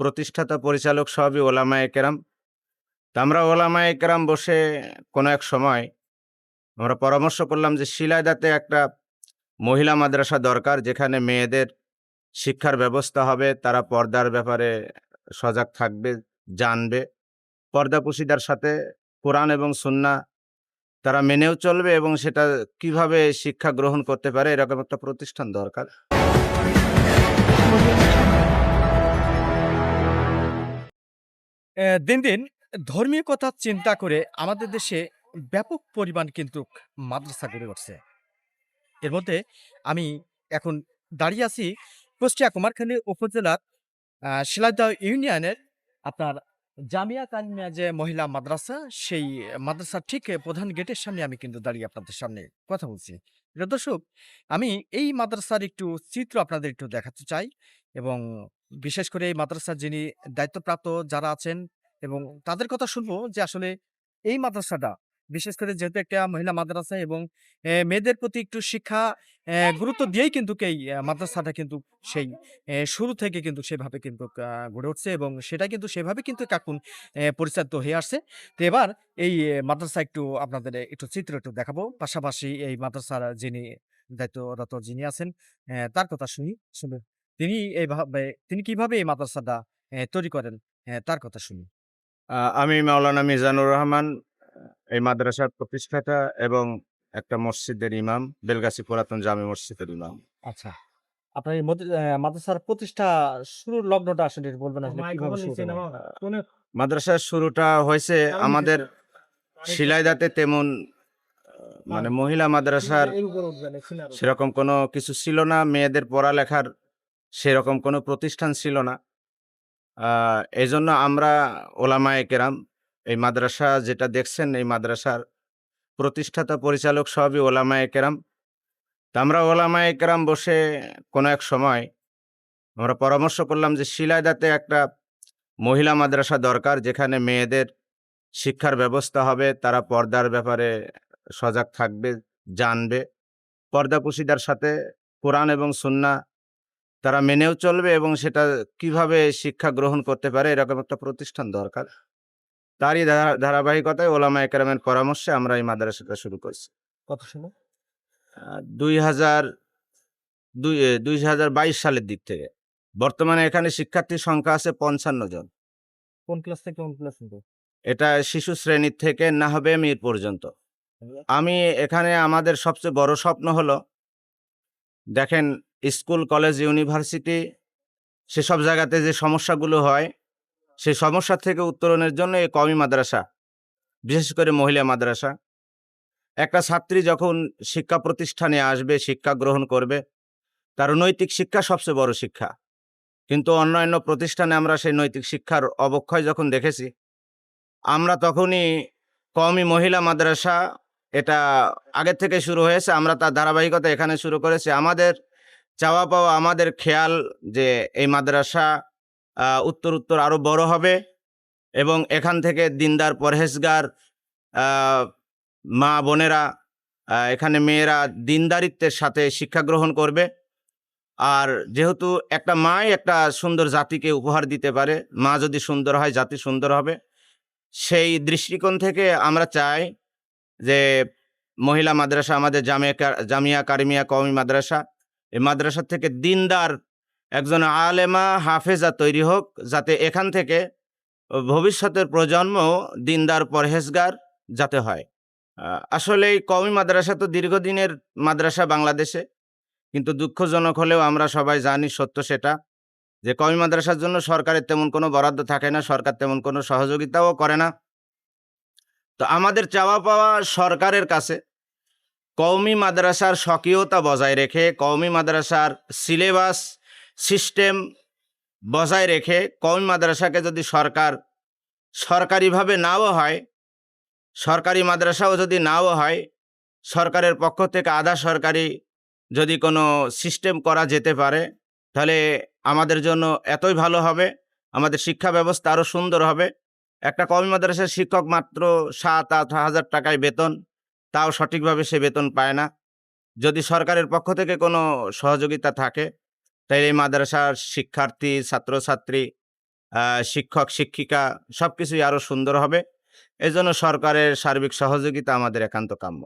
প্রতিষ্ঠাতা পরিচালক সবই ওলামা একরাম তা আমরা ওলামা একরাম বসে কোনো এক সময় আমরা পরামর্শ করলাম যে শিলাইদাতে একটা মহিলা মাদ্রাসা দরকার যেখানে মেয়েদের শিক্ষার ব্যবস্থা হবে, তারা পর্দার ব্যাপারে সজাগ থাকবে, জানবে। পর্দা পুশিদার সাথে কোরআন এবং সুন্না তারা মেনেও চলবে এবং সেটা কীভাবে শিক্ষা গ্রহণ করতে পারে এরকম একটা প্রতিষ্ঠান দরকার। দিন দিন ধর্মীয় কথা চিন্তা করে আমাদের দেশে ব্যাপক পরিমাণ কিন্তু মাদ্রাসা গড়ে উঠছে। এর মধ্যে আমি এখন দাঁড়িয়ে আছি কুষ্টিয়া কুমারখালী উপজেলার আহ, ইউনিয়নের আপনার জামিয়া কানিমিয়া যে মহিলা মাদ্রাসা সেই মাদ্রাসার ঠিক প্রধান গেটের সামনে আমি কিন্তু দাঁড়িয়ে আপনাদের সামনে কথা বলছি। দর্শক আমি এই মাদ্রাসার একটু চিত্র আপনাদের একটু দেখাতে চাই। এবং বিশেষ করে এই মাদ্রাসার যিনি দায়িত্বপ্রাপ্ত যারা আছেন এবং তাদের কথা শুনব যে আসলে এই মাদ্রাসাটা বিশেষ করে যেহেতু একটা মহিলা মাদ্রাসা এবং মেয়েদের প্রতি একটু শিক্ষা গুরুত্ব দিয়েই কিন্তু এই মাদ্রাসাটা কিন্তু সেই শুরু থেকে কিন্তু সেভাবে কিন্তু গড়ে উঠছে এবং সেটা কিন্তু সেভাবে কিন্তু কাকুন পরিচালিত হয়ে আসছে। তো এবার এই মাদ্রাসা একটু আপনাদের একটু চিত্র একটু দেখাবো। পাশাপাশি এই মাদ্রাসার যিনি দায়িত্বরত যিনি আছেন তার কথা শুনি শুনে তিনি এইভাবে তিনি কীভাবে এই মাদ্রাসাটা তৈরি করেন? তার কথা শুনি। আহ, আমি মাওলানা মিজানুর রহমান এই মাদ্রাসার প্রতিষ্ঠাতা এবং একটা মসজিদের ইমাম বেলগাছি পুরাতন জামে মসজিদের ইমাম। আচ্ছা। আপনার এই মাদ্রাসার প্রতিষ্ঠা শুরুর লগ্নটা আসলে বলবেন? মাদ্রাসার শুরুটা হয়েছে আমাদের শিলাইদাতে তেমন মানে মহিলা মাদ্রাসার সেরকম কোনো কিছু ছিল না। মেয়েদের পড়ালেখার সেরকম কোনো প্রতিষ্ঠান ছিল না। আহ, এই জন্য আমরা ওলামায়ে কেরাম এই মাদ্রাসা যেটা দেখছেন এই মাদ্রাসার প্রতিষ্ঠাতা পরিচালক সবই ওলামায়ে কেরাম। তা আমরা ওলামায়ে কেরাম বসে কোনো এক সময় আমরা পরামর্শ করলাম যে শিলাইদাতে একটা মহিলা মাদ্রাসা দরকার যেখানে মেয়েদের শিক্ষার ব্যবস্থা হবে তারা পর্দার ব্যাপারে সজাগ থাকবে জানবে। পর্দা পুশিদার সাথে কোরআন এবং সুন্না তারা মেনেও চলবে এবং সেটা কীভাবে শিক্ষা গ্রহণ করতে পারে এরকম একটা প্রতিষ্ঠান দরকার। তারই ধারাবাহিকতায় ওলামা একরামের পরামর্শে আমরা এই মাদ্রাসাটা শুরু করছি। কত শুনে দুই হাজার দুই দুই হাজার বাইশ সালের দিক থেকে। বর্তমানে এখানে শিক্ষার্থীর সংখ্যা আছে পঞ্চান্ন জন। কোন ক্লাস থেকে কোন ক্লাস এটা শিশু শ্রেণির থেকে নাহবে মির পর্যন্ত। আমি এখানে আমাদের সবচেয়ে বড় স্বপ্ন হলো দেখেন স্কুল, কলেজ, ইউনিভার্সিটি, সেসব জায়গাতে যে সমস্যাগুলো হয় সেই সমস্যা থেকে উত্তরণের জন্য এই কমি মাদ্রাসা, বিশেষ করে মহিলা মাদ্রাসা। একটা ছাত্রী যখন শিক্ষা প্রতিষ্ঠানে আসবে, শিক্ষা গ্রহণ করবে, তার নৈতিক শিক্ষা সবচেয়ে বড় শিক্ষা। কিন্তু অন্যান্য প্রতিষ্ঠানে আমরা সেই নৈতিক শিক্ষার অবক্ষয় যখন দেখেছি, আমরা তখনই কওমি মহিলা মাদ্রাসা এটা আগের থেকে শুরু হয়েছে, আমরা তার ধারাবাহিকতা এখানে শুরু করেছি। আমাদের চাওয়া পাওয়া আমাদের খেয়াল যে এই মাদ্রাসা উত্তর উত্তর আরও বড় হবে এবং এখান থেকে দিনদার পরহেজগার মা বোনেরা এখানে মেয়েরা দিনদারিত্বের সাথে শিক্ষা গ্রহণ করবে। আর যেহেতু একটা মাই একটা সুন্দর জাতিকে উপহার দিতে পারে, মা যদি সুন্দর হয়, জাতি সুন্দর হবে, সেই দৃষ্টিকোণ থেকে আমরা চাই যে মহিলা মাদ্রাসা, আমাদের জামিয়া জামিয়া কারিমিয়া কওমি মাদ্রাসা এই মাদ্রাসা থেকে দিনদার একজন আলেমা, হাফেজা তৈরি হোক, যাতে এখান থেকে ভবিষ্যতের প্রজন্ম দিনদার, পরহেজগার যাতে হয়। আসলে এই কওমি মাদ্রাসা তো দীর্ঘদিনের মাদ্রাসা বাংলাদেশে, কিন্তু দুঃখজনক হলেও আমরা সবাই জানি সত্য সেটা, যে কওমি মাদ্রাসার জন্য সরকারের তেমন কোনো বরাদ্দ থাকে না, সরকার তেমন কোনো সহযোগিতাও করে না। তো আমাদের চাওয়া পাওয়া সরকারের কাছে কওমি মাদ্রাসার স্বকীয়তা বজায় রেখে, কওমি মাদ্রাসার সিলেবাস সিস্টেম বজায় রেখে, কওমি মাদ্রাসাকে যদি সরকার সরকারিভাবে নাও হয়, সরকারি মাদ্রাসাও যদি নাও হয়, সরকারের পক্ষ থেকে আধা সরকারি যদি কোনো সিস্টেম করা যেতে পারে, তাহলে আমাদের জন্য এতই ভালো হবে, আমাদের শিক্ষা ব্যবস্থা আরও সুন্দর হবে। একটা কমি মাদ্রাসার শিক্ষক মাত্র সাত আট হাজার টাকায় বেতন তাও সঠিকভাবে সে বেতন পায় না। যদি সরকারের পক্ষ থেকে কোনো সহযোগিতা থাকে তাহলে এই মাদ্রাসার শিক্ষার্থী, ছাত্রছাত্রী শিক্ষক, শিক্ষিকা সব কিছুই আরও সুন্দর হবে। এজন্য সরকারের সার্বিক সহযোগিতা আমাদের একান্ত কাম্য।